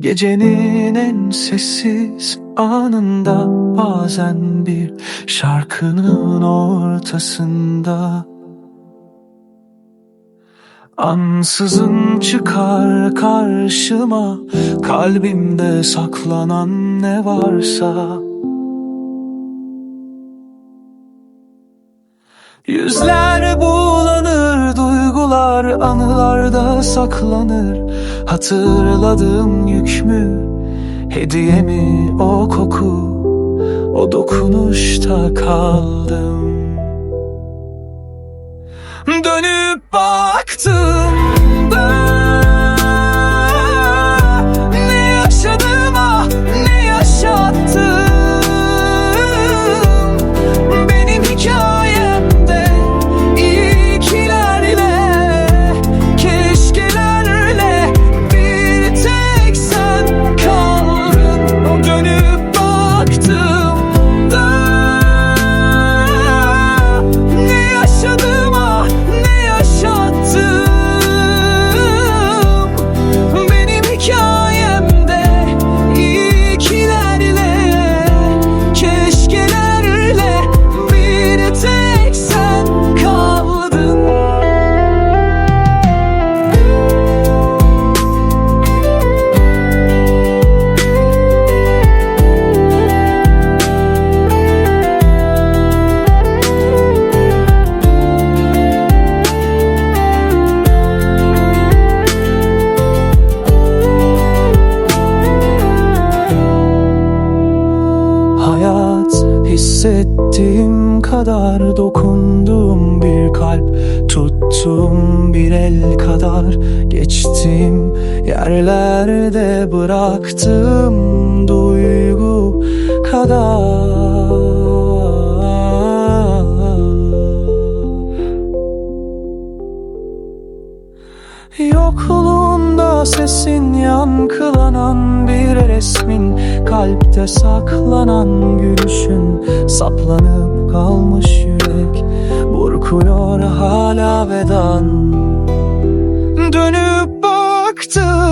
Gecenin en sessiz anında bazen bir şarkının ortasında Ansızın çıkar karşıma kalbimde saklanan ne varsa. Yüzler bulanır, duygular anılarda saklanır. Hatırladığım yük mü, hediye mi o koku? O dokunuşta kaldım. Dönüp baktığımda hissettiğim kadar dokunduğum bir kalp Tuttuğum bir el kadar geçtiğim yerlerde bıraktığım duygu kadar. Yokluğunda sesin yankılanan bir resmin Kalpte saklanan gülüşün Saplanıp kalmış yürek Burkuyor hala vedan. Dönüp baktım